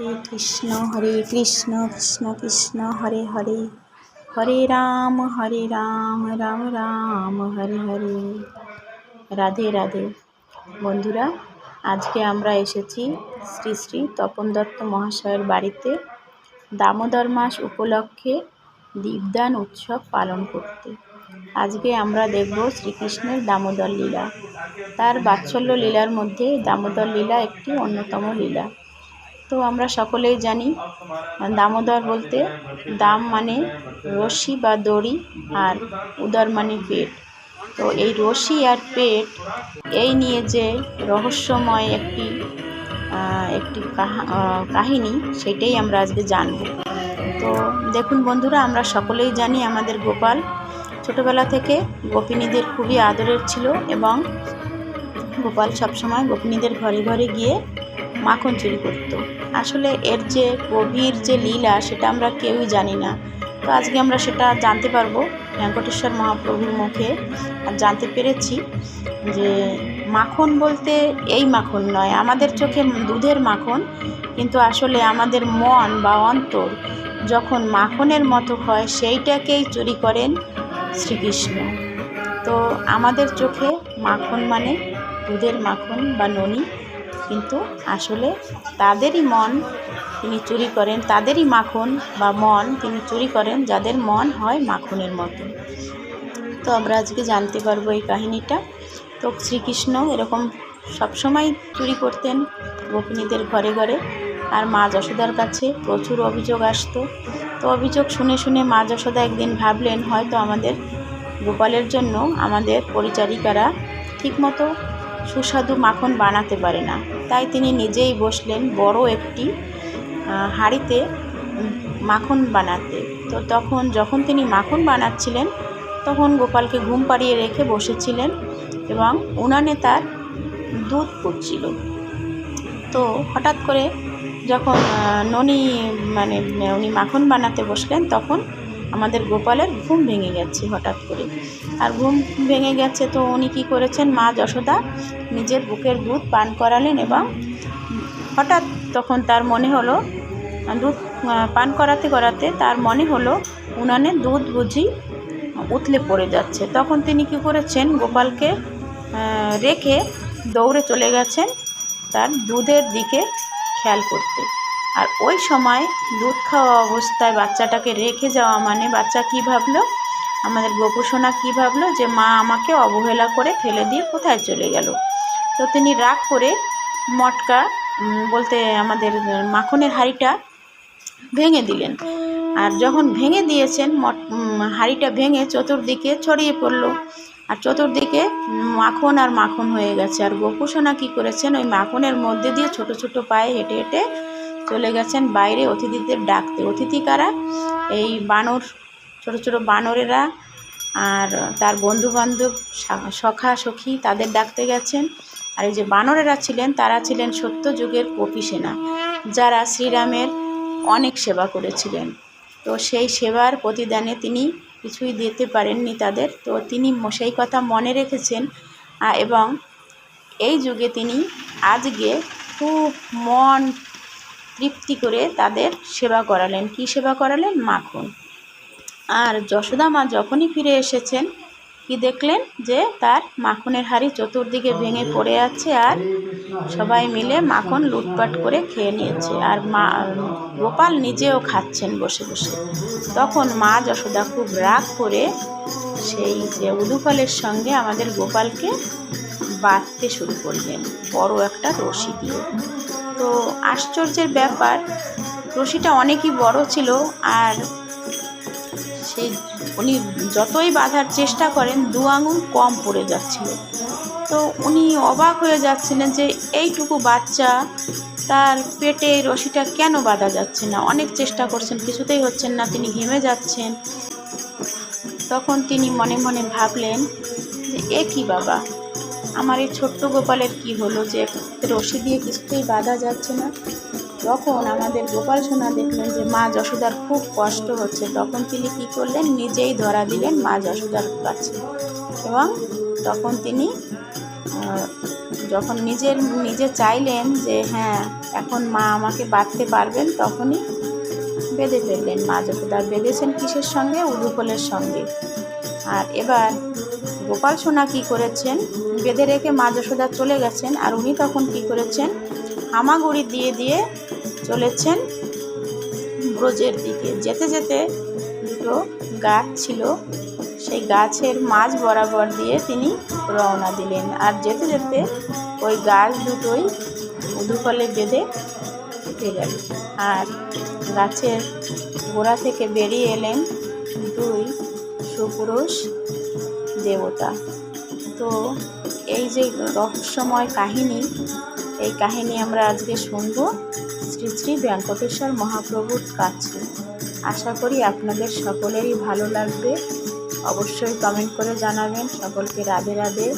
হরে কৃষ্ণ হরে কৃষ্ণ কৃষ্ণ কৃষ্ণ, হরে হরে। হরে রাম হরে রাম রাম রাম, হরে হরে। রাধে রাধে। বন্ধুরা, আজকে আমরা এসেছি শ্রী শ্রী তপন দত্ত মহাশয়ের বাড়িতে দামোদর মাস উপলক্ষে দীপদান উৎসব পালন করতে। আজকে আমরা দেখব শ্রীকৃষ্ণের দামোদর লীলা। তার বাৎসল্য লীলার মধ্যে দামোদর লীলা একটি অন্যতম লীলা। তো আমরা সকলেই জানি, দামোদর বলতে দাম মানে রশি বা দড়ি আর উদর মানে পেট। তো এই রশি আর পেট, এই নিয়ে যে রহস্যময় একটি একটি কাহিনী, সেটাই আমরা আজকে জানব। তো দেখুন বন্ধুরা, আমরা সকলেই জানি আমাদের গোপাল ছোটোবেলা থেকে গোপিনীদের খুবই আদরের ছিল এবং গোপাল সবসময় গোপিনীদের ঘরে ঘরে গিয়ে মাখন চুরি করতো। আসলে এর যে গভীর যে লীলা সেটা আমরা কেউই জানি না। তো আজকে আমরা সেটা জানতে পারব ভেঙ্কটেশ্বর মহাপ্রভুর মুখে। আর জানতে পেরেছি যে মাখন বলতে এই মাখন নয়, আমাদের চোখে দুধের মাখন। কিন্তু আসলে আমাদের মন বা অন্তর যখন মাখনের মতো হয় সেইটাকেই চুরি করেন শ্রীকৃষ্ণ। তো আমাদের চোখে মাখন মানে দুধের মাখন বা ননি। কিন্তু আসলে তাদেরই মন তিনি চুরি করেন, তাদেরই মাখন বা মন তিনি চুরি করেন, যাদের মন হয় মাখনের মতো। তো আমরা আজকে জানতে পারব এই কাহিনিটা। তো শ্রীকৃষ্ণ এরকম সবসময় চুরি করতেন গোপিনীদের ঘরে ঘরে। আর মা যশোদার কাছে প্রচুর অভিযোগ আসতো। তো অভিযোগ শুনে শুনে মা যশোদা একদিন ভাবলেন, হয়তো আমাদের গোপালের জন্য আমাদের পরিচারিকারা ঠিকমতো সুস্বাদু মাখন বানাতে পারে না। তাই তিনি নিজেই বসলেন বড় একটি হাঁড়িতে মাখন বানাতে। তো তখন যখন তিনি মাখন বানাচ্ছিলেন, তখন গোপালকে ঘুম পাড়িয়ে রেখে বসেছিলেন এবং উনানে তার দুধ ফুটছিল। তো হঠাৎ করে যখন ননি মানে উনি মাখন বানাতে বসলেন, তখন আমাদের গোপালের ঘুম ভেঙে গেছে হঠাৎ করে। আর ঘুম ভেঙে গেছে তো উনি কী করেছেন? মা যশোদা নিজের বুকের দুধ পান করালেন এবং হঠাৎ তখন তার মনে হলো, দুধ পান করাতে করাতে তার মনে হলো উনানে দুধ বুঝি উতলে পড়ে যাচ্ছে। তখন তিনি কী করেছেন? গোপালকে রেখে দৌড়ে চলে গেছেন তার দুধের দিকে খেয়াল করতে। আর ওই সময় দুধ খাওয়া অবস্থায় বাচ্চাটাকে রেখে যাওয়া মানে বাচ্চা কী ভাবলো? আমাদের গোপুসোনা কী ভাবলো যে মা আমাকে অবহেলা করে ফেলে দিয়ে কোথায় চলে গেল? তো তিনি রাগ করে মটকা বলতে আমাদের মাখনের হাঁড়িটা ভেঙে দিলেন। আর যখন ভেঙে দিয়েছেন, মট হাঁড়িটা ভেঙে চতুর্দিকে ছড়িয়ে পড়ল। আর চতুর্দিকে মাখন আর মাখন হয়ে গেছে। আর গোপুসোনা কী করেছেন? ওই মাখনের মধ্যে দিয়ে ছোট ছোট পায়ে হেঁটে হেঁটে চলে গেছেন বাইরে অতিথিদের ডাকতে। অতিথি কারা? এই বানর, ছোট ছোট বানরেরা আর তার বন্ধুবান্ধব সখা, সখী তাদের ডাকতে গেছেন। আর এই যে বানরেরা ছিলেন, তারা ছিলেন সত্য যুগের সেনা, যারা শ্রীরামের অনেক সেবা করেছিলেন। তো সেই সেবার প্রতিদানে তিনি কিছুই দিতে পারেননি তাদের। তো তিনি সেই কথা মনে রেখেছেন এবং এই যুগে তিনি আজকে খুব মন তৃপ্তি করে তাদের সেবা করালেন। কি সেবা করালেন? মাখন। আর যশোদা মা যখনই ফিরে এসেছেন, কি দেখলেন? যে তার মাখনের হাড়ি চতুর্দিকে ভেঙে পড়ে আছে আর সবাই মিলে মাখন লুটপাট করে খেয়ে নিয়েছে। আর মা, গোপাল নিজেও খাচ্ছেন বসে বসে। তখন মা যশোদা খুব রাগ করে সেই যে উদুফলের সঙ্গে আমাদের গোপালকে বাঁধতে শুরু করলেন। বড় একটা রশি দিয়ে। তো আশ্চর্যের ব্যাপার, রশিটা অনেকই বড় ছিল আর সেই উনি যতই বাঁধার চেষ্টা করেন, দু আঙুল কম পড়ে যাচ্ছিল। তো উনি অবাক হয়ে যাচ্ছিলেন যে এইটুকু বাচ্চা, তার পেটে রশিটা কেন বাঁধা যাচ্ছে না? অনেক চেষ্টা করছেন, কিছুতেই হচ্ছেন না, তিনি ঘেমে যাচ্ছেন। তখন তিনি মনে মনে ভাবলেন যে, এ কী বাবা? আমার এই ছোট্ট গোপালের কি হলো যে রশি দিয়ে কিছুতেই বাঁধা যাচ্ছে না? তখন আমাদের গোপাল সোনা দেখলেন যে মা যশোদার খুব কষ্ট হচ্ছে। তখন তিনি কি করলেন? নিজেই ধরা দিলেন মা যশোদার কাছে। এবং তখন তিনি যখন নিজের, নিজে চাইলেন যে হ্যাঁ এখন মা আমাকে বাঁধতে পারবেন, তখনই বেঁধে ফেললেন মা যশোদা। বেঁধেছেন কিসের সঙ্গে? উদুফলের সঙ্গে। আর এবার গোপাল সোনা কী করেছেন? বেঁধে রেখে মা যশোদা চলে গেছেন আর উনি তখন কী করেছেন? হামাগুড়ি দিয়ে দিয়ে চলেছেন ব্রজের দিকে। যেতে যেতে দুটো গাছ ছিল, সেই গাছের মাঝ বরাবর দিয়ে তিনি রওনা দিলেন। আর যেতে যেতে ওই গাছ দুটোই উদুফলে বেঁধে উঠে গেল। আর গাছের গোড়া থেকে বেরিয়ে এলেন দুই সুপুরুষ দেবতা। তো এই যে রহস্যময় কাহিনী, এই কাহিনী আমরা আজকে শুনব শ্রী শ্রী ভেঙ্কটেশ্বর মহাপ্রভুর কাছে। আশা করি আপনাদের সকলেরই ভালো লাগবে। অবশ্যই কমেন্ট করে জানাবেন। সকলকে রাধে রাধে।